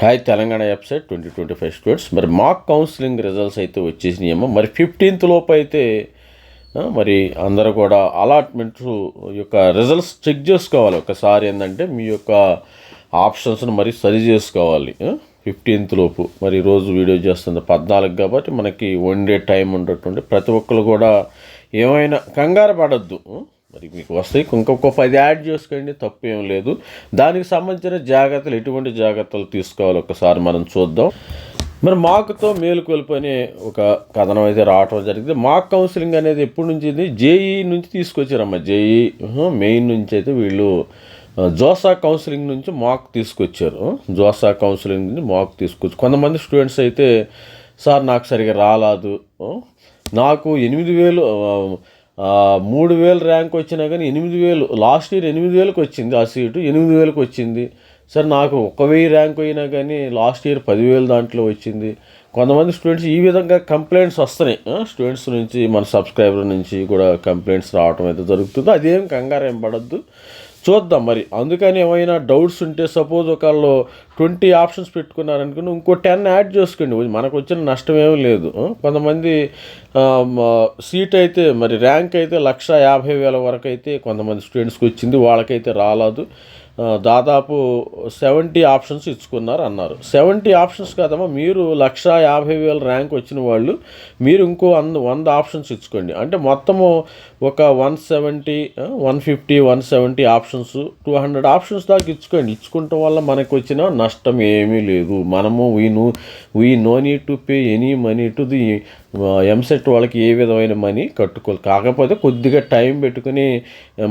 Hi Telangana website twenty twenty five students మరి mock counselling results అయితే వచ్చేసినాయేమో మరి fifteenth లోపు అయితే మరి అందరూ కూడా అలాట్మెంట్ యొక్క రిజల్ట్స్ చెక్ చేసుకోవాలి. ఒకసారి ఏంటంటే మీ యొక్క ఆప్షన్స్ను మరి సరి చేసుకోవాలి. ఫిఫ్టీన్త్ లోపు. మరి రోజు వీడియో చేస్తుంది పద్నాలుగు కాబట్టి మనకి వన్ డే టైం ఉండేటువంటి ప్రతి ఒక్కరు కూడా ఏమైనా కంగారు పడద్దు. మరి మీకు వస్తాయి. ఇంకొక పది యాడ్ చేసుకోండి తప్పేం లేదు. దానికి సంబంధించిన జాగ్రత్తలు ఎటువంటి జాగ్రత్తలు తీసుకోవాలి ఒకసారి మనం చూద్దాం. మరి మాకుతో మేలుకొలుపు అనే ఒక కథనం అయితే రావటం జరిగింది. మాక్ కౌన్సిలింగ్ అనేది ఎప్పటి నుంచి ఇది? జేఈ నుంచి తీసుకొచ్చారమ్మా జేఈ. మెయిన్ నుంచి అయితే వీళ్ళు జోసా కౌన్సిలింగ్ నుంచి మాక్ తీసుకొచ్చారు. జోసా కౌన్సిలింగ్ నుంచి మాక్ తీసుకొచ్చి కొంతమంది స్టూడెంట్స్ అయితే సార్ నాకు సరిగా రాలేదు. నాకు ఎనిమిది వేలు మూడు వేలు ర్యాంక్ వచ్చినా కానీ ఎనిమిది వేలు లాస్ట్ ఇయర్ ఎనిమిది వేలకు వచ్చింది ఆ సీటు ఎనిమిది వేలకు వచ్చింది. సార్ నాకు ఒక వెయ్యి ర్యాంక్ అయినా కానీ లాస్ట్ ఇయర్ పదివేలు దాంట్లో వచ్చింది. కొంతమంది స్టూడెంట్స్ ఈ విధంగా కంప్లైంట్స్ వస్తున్నాయి. స్టూడెంట్స్ నుంచి మన సబ్స్క్రైబర్ నుంచి కూడా కంప్లైంట్స్ రావడం అయితే జరుగుతుంది. అదేం కంగారు ఏం పడద్దు. చూద్దాం మరి. అందుకని ఏమైనా డౌట్స్ ఉంటే సపోజ్ ఒకళ్ళు ట్వంటీ ఆప్షన్స్ పెట్టుకున్నారనుకుని ఇంకో టెన్ యాడ్ చేసుకోండి. మనకు వచ్చిన నష్టం ఏమీ లేదు కొంతమంది సీట్ అయితే మరి ర్యాంక్ అయితే లక్ష యాభై వేల వరకు అయితే కొంతమంది స్టూడెంట్స్కి వచ్చింది. వాళ్ళకైతే రాలేదు. దాదాపు సెవెంటీ ఆప్షన్స్ ఇచ్చుకున్నారు అన్నారు సెవెంటీ ఆప్షన్స్ కాదమ్మా మీరు లక్ష యాభై వేల ర్యాంక్ వచ్చిన వాళ్ళు మీరు ఇంకో అంద వంద ఆప్షన్స్ ఇచ్చుకోండి. అంటే మొత్తము ఒక one seventy one fifty one seventy options two hundred options దాకా ఇచ్చుకోండి. ఇచ్చుకోవటం వల్ల మనకు వచ్చిన నష్టం ఏమీ లేదు. మనము we know we know need to pay any money to the EAMCET వాళ్ళకి ఏ విధమైన మనీ కట్టుకోవాలి? కాకపోతే కొద్దిగా టైం పెట్టుకుని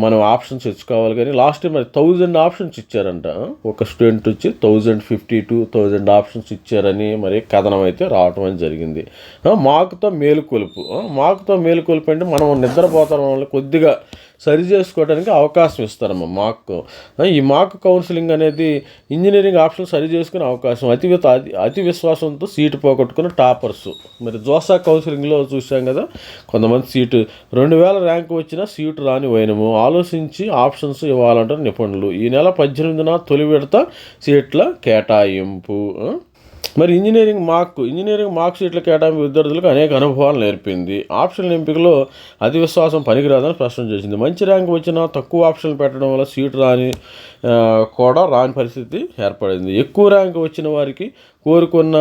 మనం ఆప్షన్స్ ఇచ్చుకోవాలి కానీ లాస్ట్ మరి థౌజండ్ ఆప్షన్స్ ఇచ్చారంట. ఒక స్టూడెంట్ వచ్చి thousand fifty two thousand options ఇచ్చారని మరి కథనం అయితే రావటం అని జరిగింది. మాకుతో మేలుకొలుపు. మాకుతో మేలుకొలుపు అంటే మనం నిద్రపోతాం వల్ల కొద్దిగా సరి చేసుకోవడానికి అవకాశం ఇస్తారమ్మ మాక్. ఈ మాక్ కౌన్సిలింగ్ అనేది ఇంజనీరింగ్ ఆప్షన్ సరి చేసుకునే అవకాశం. అతి అతి అతి విశ్వాసంతో సీటు పోగొట్టుకున్న టాపర్స్. మరి జోసా కౌన్సిలింగ్లో చూసాం కదా కొంతమంది సీటు రెండు వేల ర్యాంక్ వచ్చినా సీటు రాని పోయినము ఆలోచించి ఆప్షన్స్ ఇవ్వాలంటారు నిపుణులు. ఈ నెల పద్దెనిమిదిన తొలి విడత సీట్ల కేటాయింపు. మరి ఇంజనీరింగ్ మార్క్ ఇంజనీరింగ్ మార్క్ షీట్ల కేటాయింపు విద్యార్థులకు అనేక అనుభవాలు నేర్పింది. ఆప్షన్ ఎంపికలో అతి విశ్వాసం పనికిరాదని స్పష్టం చేసింది. మంచి ర్యాంక్ వచ్చినా తక్కువ ఆప్షన్లు పెట్టడం వల్ల సీటు రాని కూడా రాని పరిస్థితి ఏర్పడింది. ఎక్కువ ర్యాంక్ వచ్చిన వారికి కోరుకున్న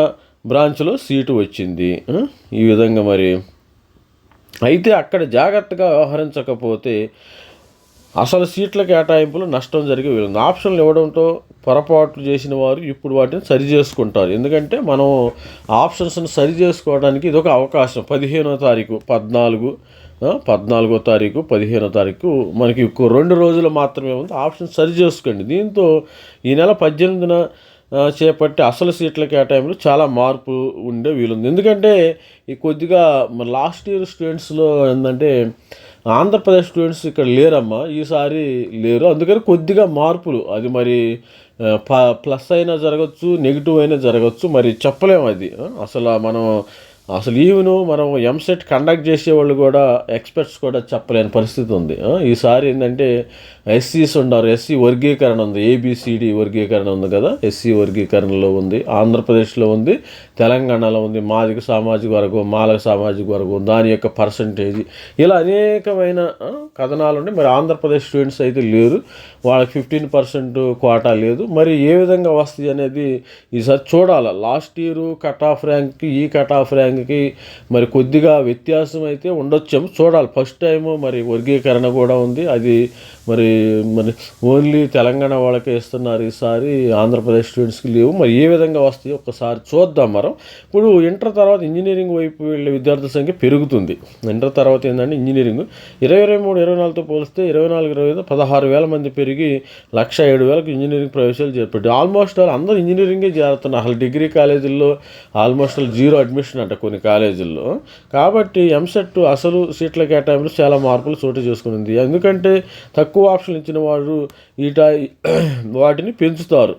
బ్రాంచ్లో సీటు వచ్చింది. ఈ విధంగా మరి. అయితే అక్కడ జాగ్రత్తగా వ్యవహరించకపోతే అసలు సీట్ల కేటాయింపులు నష్టం జరిగే వీలుంది ఆప్షన్లు ఇవ్వడంతో పొరపాట్లు చేసిన వారు ఇప్పుడు వాటిని సరి చేసుకుంటారు. ఎందుకంటే మనం ఆప్షన్స్ని సరి చేసుకోవడానికి ఇది ఒక అవకాశం. పదిహేనో తారీఖు పద్నాలుగు పద్నాలుగో తారీఖు పదిహేనో తారీఖు మనకి ఇంకో రెండు రోజులు మాత్రమే ఉంది. ఆప్షన్ సరి చేసుకోండి. దీంతో ఈ నెల పద్దెనిమిదిన చేపట్టే అసలు సీట్ల కేటాయింపులు చాలా మార్పు ఉండే వీలుంది. ఎందుకంటే ఈ కొద్దిగా మన లాస్ట్ ఇయర్ స్టూడెంట్స్లో ఏంటంటే ఆంధ్రప్రదేశ్ స్టూడెంట్స్ ఇక్కడ లేరమ్మా ఈసారి లేరు. అందుకని కొద్దిగా మార్పులు. అది మరి ప్లస్ అయినా జరగచ్చు నెగిటివ్ అయినా జరగచ్చు మరి చెప్పలేము అది. అసలు మనం అసలు ఈవెను మనం ఎంసెట్ కండక్ట్ చేసేవాళ్ళు కూడా ఎక్స్పర్ట్స్ కూడా చెప్పలేని పరిస్థితి ఉంది. ఈసారి ఏంటంటే ఎస్సీస్ ఉన్నారు. ఎస్సీ వర్గీకరణ ఉంది. ఏబిసిడి వర్గీకరణ ఉంది కదా? ఎస్సీ వర్గీకరణలో ఉంది. ఆంధ్రప్రదేశ్లో ఉంది. తెలంగాణలో ఉంది. మాదిక సామాజిక వర్గం మాలక సామాజిక వర్గం దాని యొక్క పర్సంటేజ్ ఇలా అనేకమైన కథనాలు ఉన్నాయి. మరి ఆంధ్రప్రదేశ్ స్టూడెంట్స్ అయితే లేరు. వాళ్ళకి ఫిఫ్టీన్ పర్సెంట్ కోటా లేదు. మరి ఏ విధంగా వస్తుంది అనేది ఈసారి చూడాలి? లాస్ట్ ఇయర్ కట్ ఆఫ్ ర్యాంక్కి ఈ కట్ ఆఫ్ ర్యాంక్ ర్యాంక్కి మరి కొద్దిగా వ్యత్యాసం అయితే ఉండొచ్చేమో చూడాలి. ఫస్ట్ టైము మరి వర్గీకరణ కూడా ఉంది. అది మరి మరి ఓన్లీ తెలంగాణ వాళ్ళకే ఇస్తున్నారు ఈసారి. ఆంధ్రప్రదేశ్ స్టూడెంట్స్కి లేవు. మరి ఏ విధంగా వస్తాయి ఒక్కసారి చూద్దాం మనం. ఇప్పుడు ఇంటర్ తర్వాత ఇంజనీరింగ్ వైపు వెళ్ళే విద్యార్థుల సంఖ్య పెరుగుతుంది. ఇంటర్ తర్వాత ఏంటంటే ఇంజనీరింగ్. ఇరవై ఇరవై మూడు ఇరవై నాలుగుతో పోలిస్తే ఇరవై నాలుగు ఇరవై ఐదు పదహారు వేల మంది పెరిగి లక్ష ఏడు వేలకు ఇంజనీరింగ్ ప్రవేశాలు చేపట్టి ఆల్మోస్ట్ ఆల్ అందరూ ఇంజనీరింగే చేరుతున్నారు. అసలు డిగ్రీ కాలేజీల్లో ఆల్మోస్ట్ ఆల్ జీరో అడ్మిషన్ అంట. కొన్ని కాలేజీల్లో. కాబట్టి ఎంసెట్ అసలు సీట్ల కేటాయింపులు చాలా మార్పులు చోటు చేసుకునింది. ఎందుకంటే తక్కువ ఆప్షన్లు ఇచ్చిన వారు ఈట వాటిని పెంచుతారు.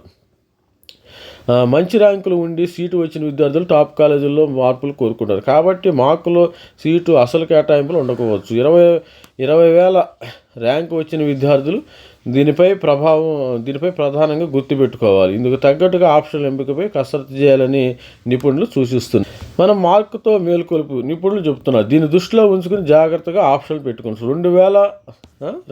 మంచి ర్యాంకులు ఉండి సీటు వచ్చిన విద్యార్థులు టాప్ కాలేజీల్లో మార్పులు కోరుకుంటారు. కాబట్టి మార్కులో సీటు అసలు కేటాయింపులు ఉండకపోవచ్చు. ఇరవై ఇరవై వేల ర్యాంక్ వచ్చిన విద్యార్థులు దీనిపై ప్రభావం దీనిపై ప్రధానంగా గుర్తుపెట్టుకోవాలి ఇందుకు తగ్గట్టుగా ఆప్షన్ల ఎంపికపై కసరత్తు చేయాలని నిపుణులు సూచిస్తున్నారు. మనం మార్కుతో మేల్కొలుపు నిపుణులు చెబుతున్నారు. దీన్ని దృష్టిలో ఉంచుకుని జాగ్రత్తగా ఆప్షన్లు పెట్టుకోవచ్చు రెండు వేల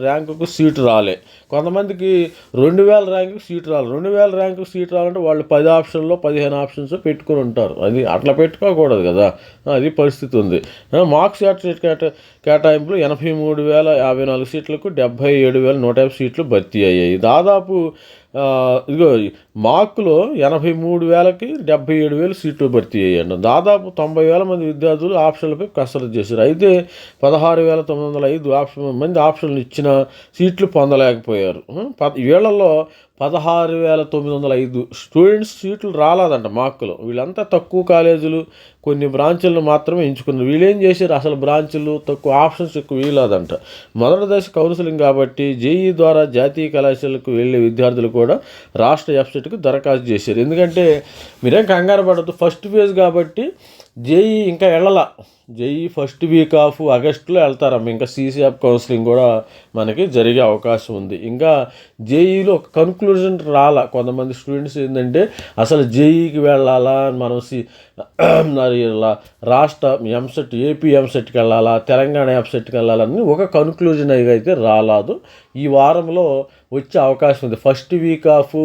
ర్యాంకుకు సీటు రాలే. కొంతమందికి రెండు వేల ర్యాంకుకు సీటు రాలి. రెండు వేల ర్యాంకు సీటు రావాలంటే వాళ్ళు పది ఆప్షన్లో పదిహేను ఆప్షన్స్ పెట్టుకుని ఉంటారు. అది అట్లా పెట్టుకోకూడదు కదా. అది పరిస్థితి ఉంది. మార్క్స్ సీట్ కేటాయింపులు ఎనభై మూడు వేల యాభై నాలుగు సీట్లకు డెబ్బై ఏడు వేల నూట యాభై సీట్లు భర్తీ అయ్యాయి దాదాపు ఆ, ఇదిగో మార్కులో ఎనభై మూడు వేలకి డెబ్బై ఏడు వేలు సీట్లు భర్తీ అయ్యాయండి. దాదాపు తొంభై వేల మంది విద్యార్థులు ఆప్షన్లపై కసరత్తు చేశారు. అయితే పదహారు వేల తొమ్మిది వందల ఐదు ఆప్షన్ మంది ఆప్షన్లు ఇచ్చిన సీట్లు పొందలేకపోయారు. వీళ్ళల్లో పదహారు వేల తొమ్మిది వందల ఐదు స్టూడెంట్స్ సీట్లు రాలేదంట మార్కులు. వీళ్ళంతా తక్కువ కాలేజీలు కొన్ని బ్రాంచులను మాత్రమే ఎంచుకున్నారు. వీళ్ళేం చేశారు? అసలు బ్రాంచులు తక్కువ ఆప్షన్స్ ఎక్కువ వీలదంట మొదటి దశ కౌన్సిలింగ్ కాబట్టి జేఈ ద్వారా జాతీయ కళాశాలకు వెళ్ళే విద్యార్థులు కూడా కూడా రాష్ట్ర వెబ్సైట్కి దరఖాస్తు చేశారు. ఎందుకంటే మీరేం కంగారు పడద్దు ఫస్ట్ ఫేజ్ కాబట్టి జేఈ ఇంకా వెళ్ళాల జేఈ ఫస్ట్ వీక్ ఆఫ్ ఆగస్టులో వెళ్తారమ్మ ఇంకా సీసీఎఫ్ కౌన్సిలింగ్ కూడా మనకి జరిగే అవకాశం ఉంది. ఇంకా జేఈలో ఒక కన్క్లూజన్ రాలా. కొంతమంది స్టూడెంట్స్ ఏంటంటే అసలు జేఈకి వెళ్ళాలా మనం సి రాష్ట్ర ఎంసెట్ ఏపీ ఎంసెట్కి వెళ్ళాలా తెలంగాణ ఎంసెట్కి వెళ్ళాలని ఒక కన్క్లూజన్ అయితే రాలేదు. ఈ వారంలో వచ్చే అవకాశం ఉంది. ఫస్ట్ వీక్ ఆఫ్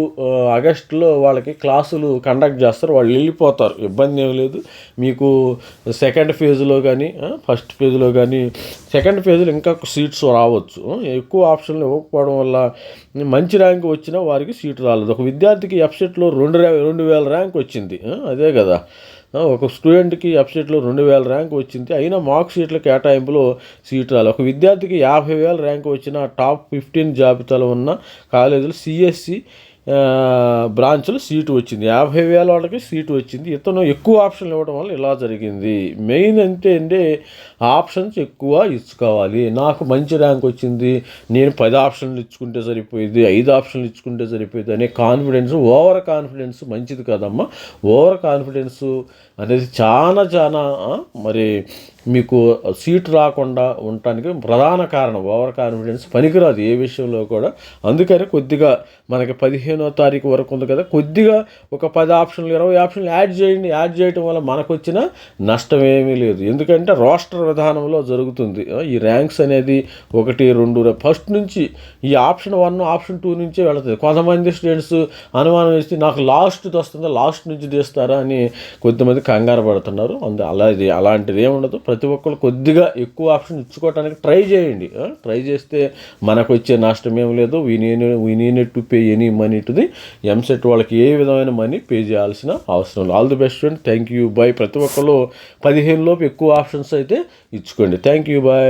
ఆగస్టులో వాళ్ళకి క్లాసులు కండక్ట్ చేస్తారు. వాళ్ళు వెళ్ళిపోతారు. ఇబ్బంది ఏం లేదు. మీకు సెకండ్ ఫేజ్లో కానీ ఫస్ట్ ఫేజ్లో కానీ సెకండ్ ఫేజ్లో ఇంకా సీట్స్ రావచ్చు. ఎక్కువ ఆప్షన్లు ఇవ్వకపోవడం వల్ల మంచి ర్యాంక్ వచ్చినా వారికి సీటు రాలేదు. ఒక విద్యార్థికి ఎఫ్సెట్లో రెండు ర్యా రెండు వేల ర్యాంక్ వచ్చింది. అదే కదా. ఒక స్టూడెంట్కి వెబ్సైట్లో రెండు వేల ర్యాంక్ వచ్చింది. అయినా మార్క్ షీట్ల కేటాయింపులో సీట్ రాలి. ఒక విద్యార్థికి యాభై వేల ర్యాంక్ వచ్చిన టాప్ ఫిఫ్టీన్ జాబితాలో ఉన్న కాలేజీలు సిఎస్సి బ్రాంచ్లో సీటు వచ్చింది. యాభై వేల వాళ్ళకి సీటు వచ్చింది. ఇతను ఎక్కువ ఆప్షన్లు ఇవ్వడం వల్ల ఇలా జరిగింది. మెయిన్ అంటే అంటే ఆప్షన్స్ ఎక్కువ ఇచ్చుకోవాలి. నాకు మంచి ర్యాంక్ వచ్చింది. నేను పది ఆప్షన్లు ఇచ్చుకుంటే సరిపోయింది ఐదు ఆప్షన్లు ఇచ్చుకుంటే సరిపోయింది అనే కాన్ఫిడెన్స్ ఓవర్ కాన్ఫిడెన్స్ మంచిది కాదమ్మా. ఓవర్ కాన్ఫిడెన్స్ అనేది చాలా చాలా మరి మీకు సీట్ రాకుండా ఉండటానికి ప్రధాన కారణం ఓవర్ కాన్ఫిడెన్స్ పనికిరాదు ఏ విషయంలో కూడా. అందుకని కొద్దిగా మనకి పదిహేనో తారీఖు వరకు ఉంది కదా కొద్దిగా ఒక పది ఆప్షన్లు ఇరవై ఆప్షన్లు యాడ్ చేయండి. యాడ్ చేయడం వల్ల మనకు వచ్చిన నష్టం ఏమీ లేదు. ఎందుకంటే రోస్టర్ విధానంలో జరుగుతుంది. ఈ ర్యాంక్స్ అనేది ఒకటి రెండు ఫస్ట్ నుంచి ఈ ఆప్షన్ వన్ ఆప్షన్ టూ నుంచే వెళుతుంది. కొంతమంది స్టూడెంట్స్ అనుమానం వేస్తే నాకు లాస్ట్ వస్తుందా లాస్ట్ నుంచి తీస్తారా అని కొద్దిమంది కంగారు పడుతున్నారు. అందు అలా ఇది అలాంటిది ఏముండదు. ప్రతి ప్రతి ఒక్కరు కొద్దిగా ఎక్కువ ఆప్షన్ ఇచ్చుకోవడానికి ట్రై చేయండి. ట్రై చేస్తే మనకు వచ్చే నష్టం ఏం లేదు. We need we to pay any money to the EAMCET వాళ్ళకి ఏ విధమైన మనీ పే చేయాల్సిన అవసరం లేదు. All the best friend thank you bye ప్రతి ఒక్కరు పదిహేను లోపు ఎక్కువ ఆప్షన్స్ అయితే ఇచ్చుకోండి. Thank you bye